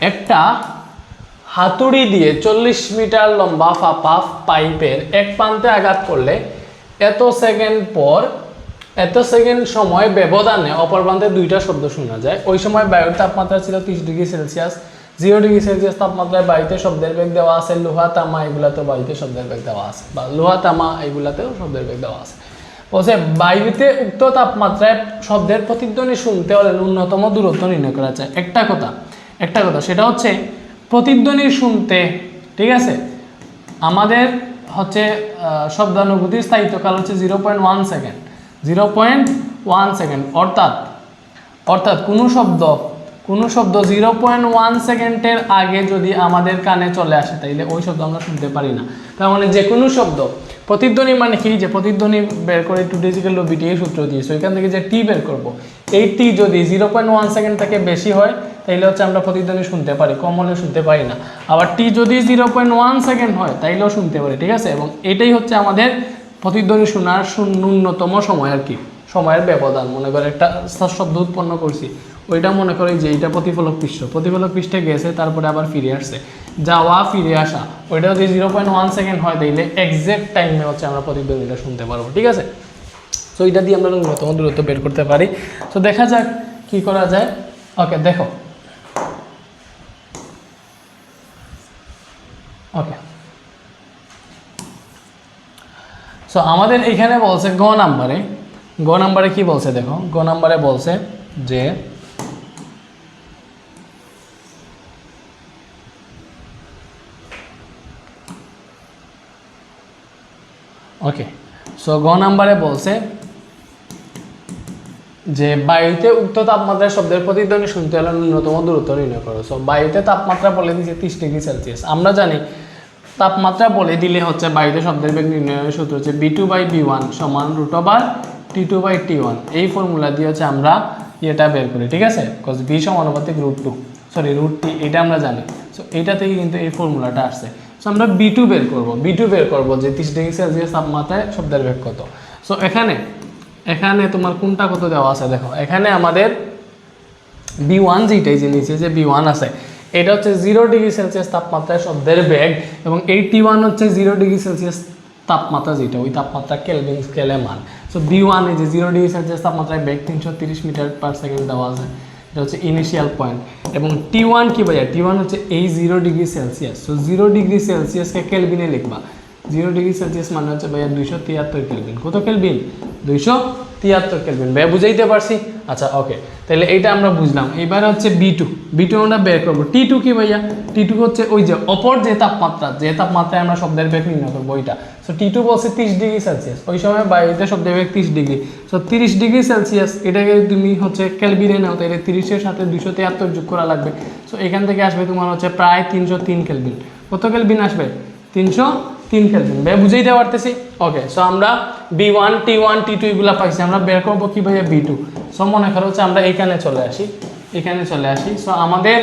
একটা হাতুড়ি দিয়ে চল্লিশ মিটার লম্বা ফাঁপা পাইপের এক প্রান্তে আঘাত করলে এত সেকেন্ড পর, এত সেকেন্ড সময় ব্যবধানে অপর প্রান্তে দুইটা শব্দ শোনা যায়। ওই সময় বায়ুর তাপমাত্রা ছিল তিরিশ degree celsius, zero degree celsius তাপমাত্রায় বাড়িতে শব্দের বেগ দেওয়া আছে, লোহা, তামা এগুলাতেও বায়ুতে শব্দের বেগ দেওয়া আছে, বা লোহা, তামা এগুলাতেও শব্দের বেগ দেওয়া আছে। বলছে, বায়ুতে উক্ত তাপমাত্রায় শব্দের প্রতিধ্বনি শুনতে হলে ন্যূনতম দূরত্ব নির্ণয় করা যায়। একটা কথা একটা কথা, সেটা হচ্ছে প্রতিধ্বনি শুনতে, ঠিক আছে? আমাদের হচ্ছে শব্দানুভূতির স্থায়িত্বকাল হচ্ছে zero point one second zero point one second অর্থাৎ অর্থাৎ কোনো শব্দ কোনো শব্দ জিরো পয়েন্ট ওয়ান সেকেন্ডের আগে যদি আমাদের কানে চলে আসে, তাইলে ওই শব্দ আমরা শুনতে পারি না। তার মানে যে কোনো শব্দ, প্রতিধ্বনি মানে কি যে প্রতিধ্বনি বের করে টু ডিজিক্যাল বিটিএ সূত্র দিয়েছে ওইখান থেকে যে টি বের করব, এই টি যদি জিরো পয়েন্ট ওয়ান সেকেন্ড থেকে বেশি হয়, তাইলে হচ্ছে আমরা প্রতিধ্বনি শুনতে পারি কম শুনতে পারি না। আবার টি যদি জিরো পয়েন্ট ওয়ান সেকেন্ড হয়, তাইলেও শুনতে পারি, ঠিক আছে? এবং এটাই হচ্ছে আমাদের প্রতিধ্বনি শোনার ন্যূনতম সময় আর কি। সময়ের ব্যবধান, মনে করে একটা শব্দ উৎপন্ন করছি। ওইটা মনে করে যে এইটা প্রতিফলক পৃষ্ঠ। প্রতিফলক পৃষ্ঠে গেছে, তারপরে আবার ফিরে আসছে। যাওয়া, ফিরে আসা। ওইটা যদি জিরো পয়েন্ট ওয়ান সেকেন্ড হয়, তাইলে এক্সাক্ট টাইমে হচ্ছে আমরা প্রতিধ্বনিটা শুনতে পারব, ঠিক আছে? সো এটা দিয়ে আমরা ন্যূনতম দূরত্ব বের করতে পারি। তো দেখা যাক কি করা যায়। ওকে দেখো। ওকে সো আমাদের এখানে বলছে গ নাম্বারে গ নাম্বারে কি বলছে দেখো? গ নাম্বারে বলছে যে ওকে সো গ নাম্বারে বলছে যে বায়ুতে উক্ত তাপমাত্রায় শব্দের প্রতিধ্বনি শুনতে হলে ন্যূনতম দূরত্ব নির্ণয় করো। সো বায়ুতে তাপমাত্রা বলে দিচ্ছে তিরিশ ডিগ্রি সেলসিয়াস। আমরা জানি তাপমাত্রা বলে দিলে হচ্ছে বায়ুতে শব্দের বেগ নির্ণয়ের সূত্র হচ্ছে V two by V one সমান root over T two by T one এই ফর্মুলা দিয়ে হচ্ছে আমরা এটা বের করি, ঠিক আছে? বিকজ বি সমানুপাতিক root two sorry root T এটা আমরা জানি। সো এইটা থেকে কিন্তু এই ফর্মুলাটা আসছে। সো আমরা বি টু বের করব। বি টু বের করব যে তিরিশ ডিগ্রি সেলসিয়াস তাপমাত্রায় শব্দের বেগ কত সো এখানে এখানে তোমার কোনটা কত দেওয়া আছে? দেখো, এখানে আমাদের বি ওয়ান যেটাই যে নিচে যে বি ওয়ান আছে, এটা হচ্ছে জিরো ডিগ্রি সেলসিয়াস তাপমাত্রায় শব্দের বেগ এবং এই টি ওয়ান হচ্ছে জিরো ডিগ্রি সেলসিয়াস তাপমাত্রা যেটা ওই তাপমাত্রা কেলভিন স্কেলে মান। সো বি ওয়ান এই যে জিরো ডিগ্রি সেলসিয়াস তাপমাত্রায় বেগ তিনশো তিরিশ মিটার পার সেকেন্ড দেওয়া আছে। এটা হচ্ছে ইনিশিয়াল পয়েন্ট এবং টি ওয়ান কী বোঝায়? টি ওয়ান হচ্ছে এই zero degree celsius so zero degree সেলসিয়াসকে কেলবিনে লিখবা। জিরো ডিগ্রি সেলসিয়াস মানে হচ্ছে ভাইয়া দুইশো তিয়াত্তর কেলভিন কত কেলভিন দুইশো তিয়াত্তর কেলভিন ভাইয়া বুঝাইতে পারছি? আচ্ছা ওকে তাহলে এইটা আমরা বুঝলাম। এবার হচ্ছে বি টু বি টু আমরা বের করব। টি টু কি ভাইয়া? টি টু হচ্ছে ওই যে অপর যে তাপমাত্রা, যে তাপমাত্রায় আমরা শব্দের বেগ নির্ণয় করব ওইটা। সো টি টু বলছে তিরিশ ডিগ্রি সেলসিয়াস। ওই সময় বায়ুতে শব্দের বেগ তিরিশ ডিগ্রি। সো তিরিশ ডিগ্রি সেলসিয়াস, এটাকে তুমি হচ্ছে কেলভিনে নাও, তাহলে তিরিশের সাথে দুশো তিয়াত্তর যোগ করা লাগবে। সো এখান থেকে আসবে তোমার হচ্ছে প্রায় তিনশো তিন কেলভিন কত কেলভিন আসবে? তিনশো তিন কেলভিন ভাই বুঝাইতে পারতেছি? ওকে সো আমরা V one T one T two এগুলো পাইছি। আমরা বের করব কি ভাইয়া বি টু সো মনে করো হচ্ছে আমরা এখানে চলে আসি। এখানে চলে আসি। সো আমাদের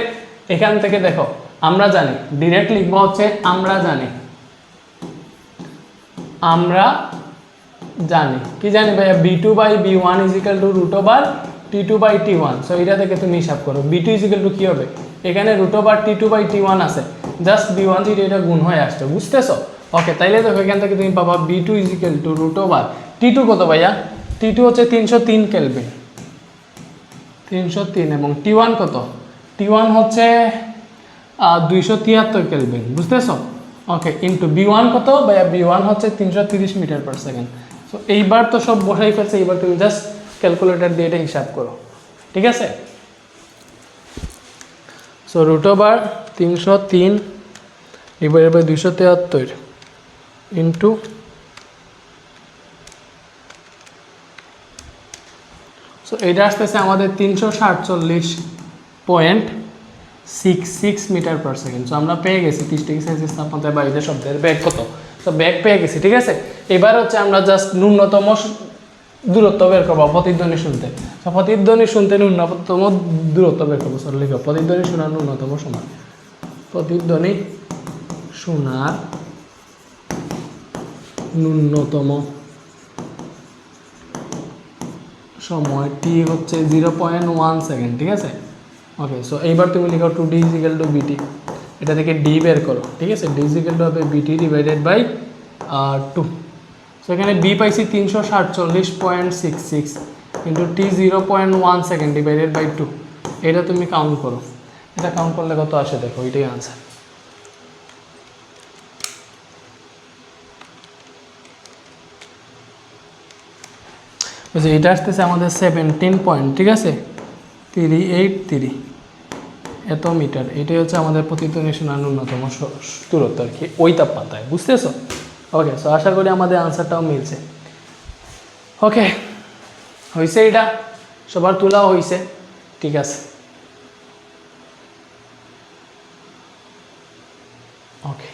এখান থেকে দেখো, আমরা জানি ডিরেক্ট লিখব হচ্ছে আমরা জানি। আমরা জানি। কি জানি ভাইয়া? V two by V one equal to root over T two by T one so এটা থেকে তুমি হিসাব করো। বি টু ইজিক্যাল টু কী হবে? এখানে root over T two by T one আছে। জাস্ট বি ওয়ান থেকে এটা গুণ হয়ে আসছে। বুঝতেছো? ওকে তাইলে দেখো এখান থেকে তুমি পাবা V two equal two root over T two কত ভাইয়া? টি টু হচ্ছে তিনশো তিন কেলভিন তিনশো তিন এবং টি ওয়ান কত? টি ওয়ান হচ্ছে দুইশো তিয়াত্তর কেলভিন বুঝতেছ? ওকে ইন্টু বি ওয়ান কত? ভাইয়া বি ওয়ান হচ্ছে তিনশো তিরিশ মিটার পার সেকেন্ড সো এইবার তো সব বসাই ফেলছে, এইবার তুমি জাস্ট ক্যালকুলেটার দিয়ে এটা হিসাব করো। ঠিক আছে? সো রুট ওভার তিনশো তিন, এবার এবার দুইশো তিয়াত্তর। ইন্টু সো এটা আসতেছে আমাদের তিনশো সাতচল্লিশ point six six metre per second so আমরা পেয়ে গেছি ডিগ্রি সেলসিয়াস তাপমাত্রায় বায়ুতে শব্দের ব্যাগ কত? তো ব্যাগ পেয়ে গেছি, ঠিক আছে? এবার হচ্ছে আমরা জাস্ট ন্যূনতম দূরত্ব বের করব, প্রতিধ্বনি শুনতে। তো প্রতিধ্বনি শুনতে ন্যূনতম দূরত্ব বের করব সরি প্রতিধ্বনি শোনার ন্যূনতম সময়। প্রতিধ্বনি শোনার ন্যূনতম। সময় টি হচ্ছে জিরো পয়েন্ট ওয়ান সেকেন্ড ঠিক আছে? ওকে সো এইবার তুমি লিখো টু ডি ইজিক্যাল টু বিটি এটা থেকে ডি বের করো, ঠিক আছে? ডি ইজিক্যাল টু হবে VT divided by two so এখানে বি পাইছি তিনশো সাতচল্লিশ পয়েন্ট সিক্স সিক্স কিন্তু T zero point one second divided by two এটা তুমি কাউন্ট করো। এটা কাউন্ট করলে কত আসে? দেখো, এটাই আনসার বুঝছি এটা আসতেছে আমাদের সেভেন্টিন পয়েন্ট ঠিক আছে? তিরি এইট তিরি এত মিটার, এটাই হচ্ছে আমাদের প্রতিত নিশোনার ন্যূনতম দূরত্ব আর কি, ওই তাপমাত্রায়, বুঝতেছো? ওকে সো আশা করি আমাদের আনসারটাও মিলছে। ওকে হয়েছে এটা, সবার তোলাও হয়েছে ঠিক আছে ওকে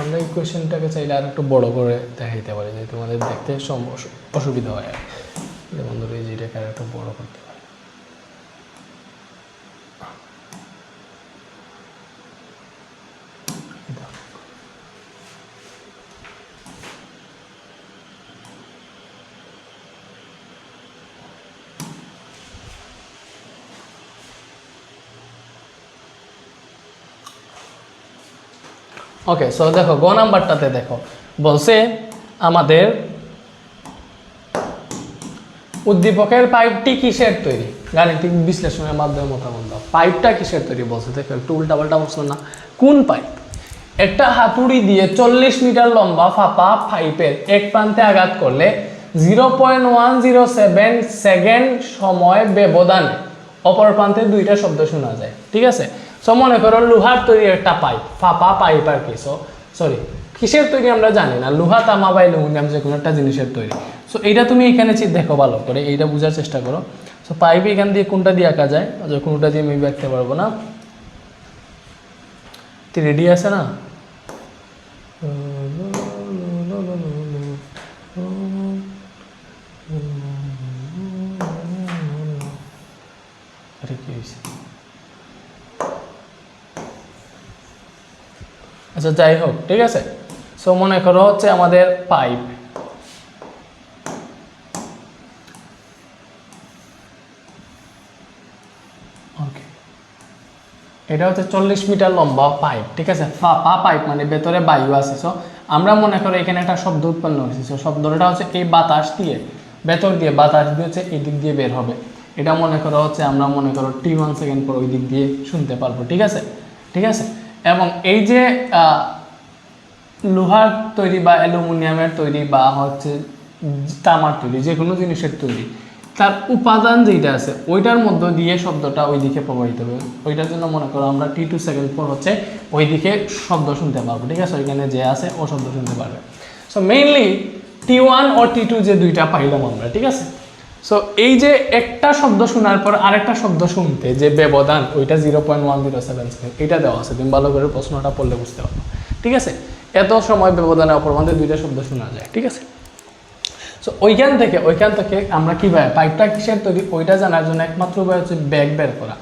আমরা এই কোয়েশনটাকে চাইলে আর একটু বড় করে দেখাইতে পারি যে তোমাদের দেখতে অসুবিধা হয় আর যেমন ধরো এই যেটাকে আর একটু বড় করতে পারি ওকে সো দেখো, গ নাম্বারটাতে দেখো। বলছে, আমাদের উদ্দীপকের পাইপটি কিসের তৈরি? গাণিতিক বিশ্লেষণের মাধ্যমে মতামত পাইপটা কিসের তৈরি? বলছে। দেখো, একটু উল্টা পাল্টা বলছো না। কোন পাইপ একটা হাতুড়ি দিয়ে চল্লিশ মিটার লম্বা ফাঁপা পাইপের এক প্রান্তে আঘাত করলে zero point one zero seven second সময় ব্যবধানে অপর প্রান্তে দুইটা শব্দ শোনা যায়। ঠিক আছে? সো মনে করো লোহার তৈরি একটা পাইপ, ফাপা পাইপ আর কি সো সরি কিসের তৈরি আমরা জানি না, লোহা, তামা বা অ্যালুমিনিয়াম যে কোনো একটা জিনিসের তৈরি। সো এইটা তুমি এখানে দেখো ভালো করে, এইটা বোঝার চেষ্টা করো। সো পাইপ এখান দিয়ে কোনটা দিয়ে আঁকা যায়? কোনটা দিয়ে আমি আঁকতে পারব না রেডি আছে না আরে কি হয়েছে আচ্ছা যাই হোক, ঠিক আছে? সো মনে করো হচ্ছে আমাদের পাইপ এটা হচ্ছে চল্লিশ মিটার লম্বা পাইপ ঠিক আছে? ফাঁপা পাইপ মানে ভেতরে বায়ু আছে। সো আমরা মনে করি এখানে একটা শব্দ উৎপন্ন হয়েছে। সো শব্দটা হচ্ছে এই বাতাস দিয়ে, ভেতর দিয়ে, বাতাস দিয়ে হচ্ছে এই দিক দিয়ে বের হবে। এটা মনে করো হচ্ছে আমরা মনে করো টি ওয়ান সেকেন্ড পর ওই দিক দিয়ে শুনতে পারব, ঠিক আছে? ঠিক আছে? এবং এই যে লোহার তৈরি বা অ্যালুমিনিয়ামের তৈরি বা হচ্ছে তামার তৈরি যে কোনো জিনিসের তৈরি, তার উপাদান যেটা আছে, ওইটার মধ্য দিয়ে শব্দটা ওই দিকে প্রবাহিত হবে। ওইটার জন্য মনে করো আমরা টি টু সেকেন্ড পর হচ্ছে ওই দিকে শব্দ শুনতে পারব, ঠিক আছে? ওইখানে যে আছে, ও শব্দ শুনতে পারবে। সো মেইনলি টি ওয়ান ও টি টু যে দুইটা পাইলাম আমরা, ঠিক আছে? সো এই যে একটা শব্দ শোনার পর আরেকটা শব্দ শুনতে, যে ব্যবধান, ওইটা zero point one zero seven এটা দেওয়া আছে। তুমি ভালো করে প্রশ্নটা পড়লে বুঝতে পারবে। ঠিক আছে? এত সময় ব্যবধানে অপরমান্তে দুইটা শব্দ শোনা যায়, ঠিক আছে? সো ওইখান থেকে ওইখান থেকে আমরা কীভাবে পাইপটা কিসের তৈরি? ওইটা জানার জন্য একমাত্র উপায় হচ্ছে ব্যাগ বের করা।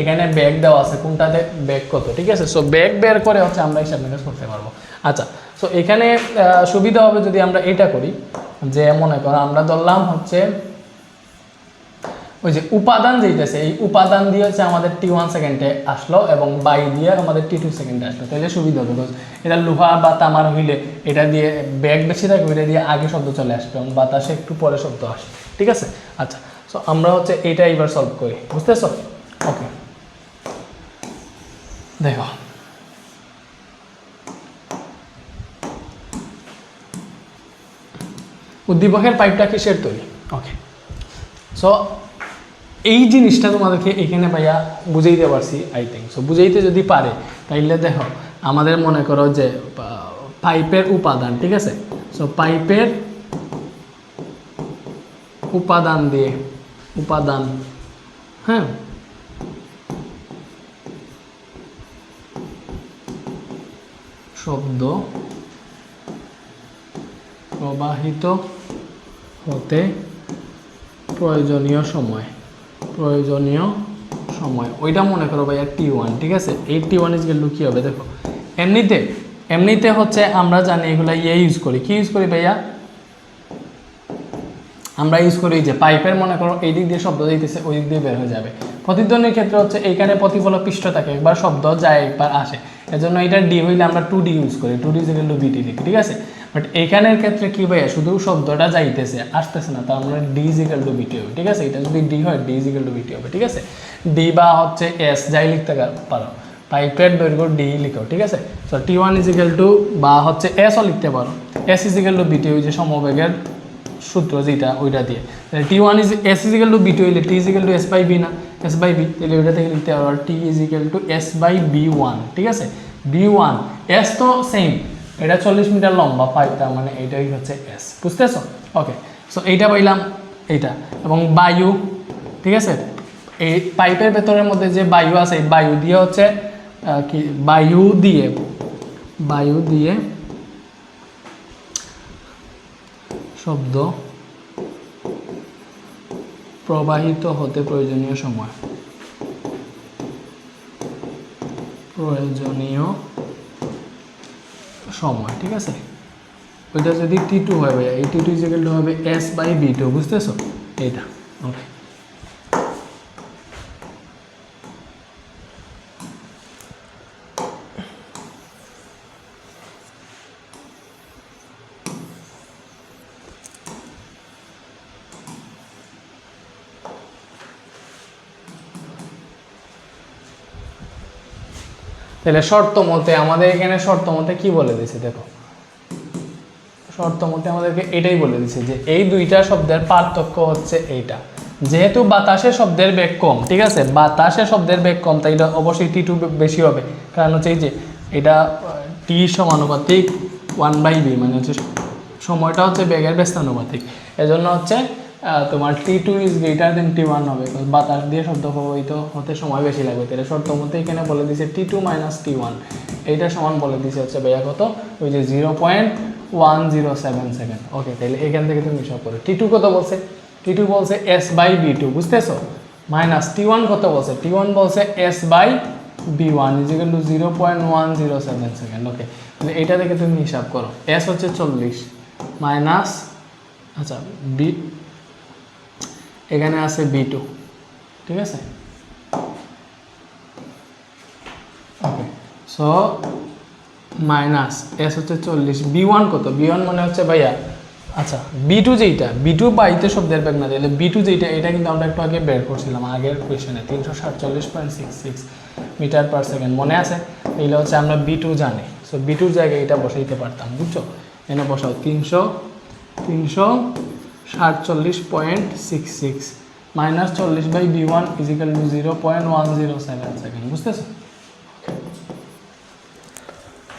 এখানে ব্যাগ দেওয়া আছে, কোনটাতে? ব্যাগ কত, ঠিক আছে? সো ব্যাগ বের করে হচ্ছে আমরা হিসাব নিকাশ করতে পারব। আচ্ছা সো এখানে সুবিধা হবে যদি আমরা এটা করি, যে মনে করো আমরা ধরলাম হচ্ছে ওই যে উপাদান যেইটাছে এই উপাদান দিয়ে হচ্ছে আমাদের টি ওয়ান সেকেন্ডে আসলো এবং বাই দিয়ে আমাদের টি টু সেকেন্ডে আসলো। তাহলে সুবিধা because এটা লোহা বা তামার হইলে এটা দিয়ে ব্যাগ বেশি থাকবে, এটা দিয়ে আগে শব্দ চলে আসবে এবং বাতাসে একটু পরে শব্দ আসে, ঠিক আছে? আচ্ছা সো আমরা হচ্ছে এইটা এবার সলভ করি, বুঝতেছো? ওকে দেখো। উদ্দীপকের পাইপটা কিসের তৈরি? ওকে সো এই জিনিসটা তোমাদেরকে এখানে ভাইয়া বুঝাইতে পারছি আই থিঙ্ক সো বুঝাইতে যদি পারে, তাইলে দেখো, আমাদের মনে করো যে পাইপের উপাদান, ঠিক আছে? সো পাইপের উপাদান দিয়ে, উপাদান হ্যাঁ? শব্দ প্রবাহিত হতে প্রয়োজনীয় সময়। প্রয়োজনীয় সময়। ওইটা মনে করো ভাইয়া টি ওয়ান ঠিক আছে? এই টি ওয়ান ইজ গেল কী হবে, দেখো। এমনিতে এমনিতে হচ্ছে আমরা জানি এগুলা ইয়ে ইউজ করি। কি ইউজ করি ভাইয়া? আমরা ইউজ করি যে পাইপের মনে করো এই দিক দিয়ে শব্দ দিতেছে, ওই দিক দিয়ে বের হয়ে যাবে। প্রতিধ্বনির ক্ষেত্রে হচ্ছে এইখানে প্রতিফলক পৃষ্ঠ থাকে, একবার শব্দ যায়, একবার আসে। এজন্য এটা ডি হইলে আমরা টু ডি ইউজ করি। Two D equal two VT লিখি ঠিক আছে? বাট এখানের ক্ষেত্রে কি ভাইয়া? শুধু শব্দটা যাইতেছে, আসতেছে না। তার মানে ডি ইজিক্যাল টু বিটি হবে, ঠিক আছে? এটা যদি ডি হয় ডি ইজিক্যাল টু বিটি হবে, ঠিক আছে? ডি বা হচ্ছে এস যাই লিখতে পারো। পাইপের দৈর্ঘ্য ডি লিখো, ঠিক আছে? So T one equal two বা হচ্ছে এসও লিখতে পারো। এস ইজিক্যাল টু বিটি ওই যে সমবেগের সূত্র যেটা, ওইটা দিয়ে। T one is S equal two V two হইলে T equal two S by V না? এস বাই বি তাহলে ওইটা থেকে লিখতে পারো। T equal two S by V one ঠিক আছে? বি ওয়ান এস তো সেম এটা চল্লিশ মিটার লম্বা পাইপটা মানে এইটাই হচ্ছে এস বুঝতেছো? ওকে সো এইটা পাইলাম এইটা, এবং বায়ু, ঠিক আছে? এই পাইপের ভেতরের মধ্যে যে বায়ু আছে, এই বায়ু দিয়ে হচ্ছে কি, বায়ু দিয়ে বায়ু দিয়ে শব্দ প্রবাহিত হতে প্রয়োজনীয় সময়। প্রয়োজনীয় সময়, ঠিক আছে? ওইটা যদি টি টু হয় ভাইয়া, এই টি টু ইজিক্যাল হবে এস বাই বি টু বুঝতেছো? এইটা ওকে তাহলে শর্ত মতে আমাদের এখানে শর্ত মতে কি বলে দিছে দেখো। শর্ত মতে আমাদেরকে এটাই বলে দিছে যে এই দুইটা শব্দের পার্থক্য হচ্ছে এইটা। যেহেতু বাতাসে শব্দের বেগ কম, ঠিক আছে? বাতাসে শব্দের বেগ কম, তাই এটা অবশ্যই টি টু বেশি হবে। কারণ হচ্ছে এই যে এটা টি সমানুপাতিক ওয়ান বাই বি মানে হচ্ছে সময়টা হচ্ছে বেগের ব্যস্তানুপাতিক। এজন্য হচ্ছে তোমার T two is greater than T one হবে। বাতাস দিয়ে শব্দ প্রবাহিত হতে সময় বেশি লাগবে। তাহলে শর্ত মতে এখানে বলে দিছে T two minus T one এইটা সমান বলে দিছে হচ্ছে ভাইয়া কত? ওই যে zero point one zero seven second okay তাহলে এখান থেকে তুমি হিসাব করো। টি টু কত বলছে? টি টু বলছে এস বাই বি টু বুঝতেছো? মাইনাস টি ওয়ান কত বলছে? টি ওয়ান বলছে S by V one equal two zero point one zero seven second okay তাহলে এইটা থেকে তুমি হিসাব করো। এস হচ্ছে চল্লিশ। মাইনাস আচ্ছা বি এখানে আছে বি টু ঠিক আছে? ওকে সো মাইনাস এস হচ্ছে চল্লিশ বি ওয়ান কত? বি ওয়ান মানে হচ্ছে ভাইয়া আচ্ছা বি টু যেইটা বি টু বাইতে শব্দের ব্যাগ না দিলে বি টু যেইটা, এটা কিন্তু আমরা একটু আগে বের করছিলাম আগের কোয়েশনে তিনশো সাতচল্লিশ point six six metre per second, মনে আছে? এইটা হচ্ছে আমরা বি টু জানি সো বি টুর জায়গায় এটা বসাইতে পারতাম, বুঝছ? এনে বসাও, তিনশো তিনশো সাতচল্লিশ পয়েন্ট সিক্স সিক্স মাইনাস চল্লিশ by V one equal two zero point one zero seven second বুঝতেছো?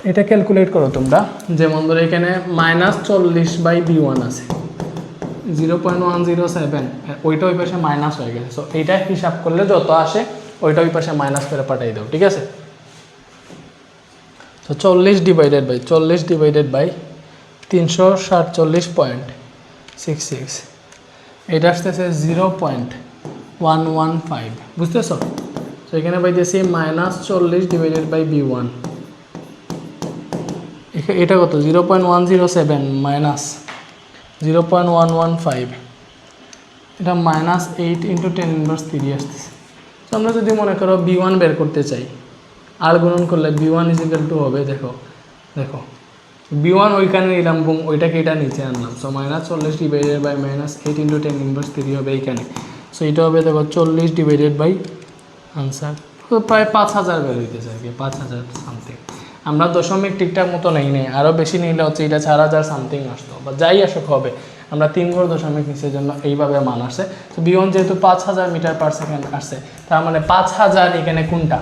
এটা ক্যালকুলেট করো তোমরা যেমন ধরো এখানে মাইনাস চল্লিশ বাই বি ওয়ান আছে। Zero point one zero seven ওইটা ওই পাশে মাইনাস হয়ে গেছে। সো এইটা হিসাব করলে যত আসে, ওইটা ওই পাশে মাইনাস করে পাঠিয়ে দাও, ঠিক আছে? তো চল্লিশ ডিভাইডেড বাই চল্লিশ ডিভাইডেড বাই তিনশো সাতচল্লিশ পয়েন্ট সিক্স সিক্স এটা আসতেছে zero point one one five বুঝতেছো? তো এখানে পাইতেছি মাইনাস চল্লিশ ডিভাইডেড বাই বি ওয়ান এটা কত? Zero point one zero seven minus zero point one one five এটা minus eight into ten inverse three আসতেছে। তো আমরা যদি মনে করো বি ওয়ান বের করতে চাই আর গুণন করলে বি ওয়ান ইজিক্যাল টু হবে, দেখো দেখো। বি ওয়ান ওইখানে নিলাম এবং ওইটাকে এটা নিচে আনলাম। সো মাইনাস চল্লিশ divided by minus eight into ten inverse three হবে এইখানে। সো এটা হবে দেখো চল্লিশ ডিভাইডেড বাই আনসার প্রায় পাঁচ হাজার বের হইতেছে আর কি, পাঁচ হাজার সামথিং আমরা দশমিক ঠিকঠাক মতো নেই নেই আরও বেশি নিলে হচ্ছে এটা চার হাজার সামথিং আসতো। বা যাই আসুক, হবে। আমরা তিন ঘর দশমিক নিচের জন্য এইভাবে মান আসছে। তো বিয়ন যেহেতু পাঁচ হাজার মিটার পার সেকেন্ড আসছে, তার মানে পাঁচ হাজার এখানে কোনটা?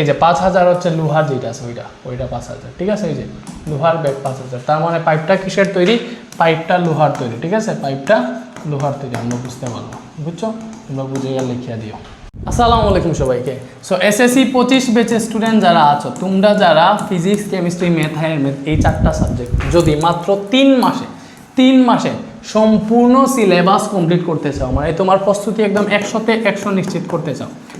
এই যে পাঁচ হাজার হচ্ছে লোহার যেটা আছে ওইটা ওইটা পাঁচ হাজার, ঠিক আছে? এই যে লোহার ব্যাগ পাঁচ হাজার। তার মানে পাইপটা কিসের তৈরি? পাইপটা লোহার তৈরি, ঠিক আছে? পাইপটা লোহার তৈরি, আমরা বুঝতে পারব, বুঝছ? তোমরা বুঝে গেলে লিখিয়া দিও। আসসালামু আলাইকুম সবাইকে। সো এসএসসি পঁচিশ বেচে স্টুডেন্ট যারা আছো, তোমরা যারা ফিজিক্স কেমিস্ট্রি ম্যাথ ম্যাথ এই চারটা সাবজেক্ট যদি মাত্র তিন মাসে তিন মাসে সম্পূর্ণ সিলেবাস কমপ্লিট করতে চাও মানে তোমার প্রস্তুতি একদম একশোতে একশো নিশ্চিত করতে চাও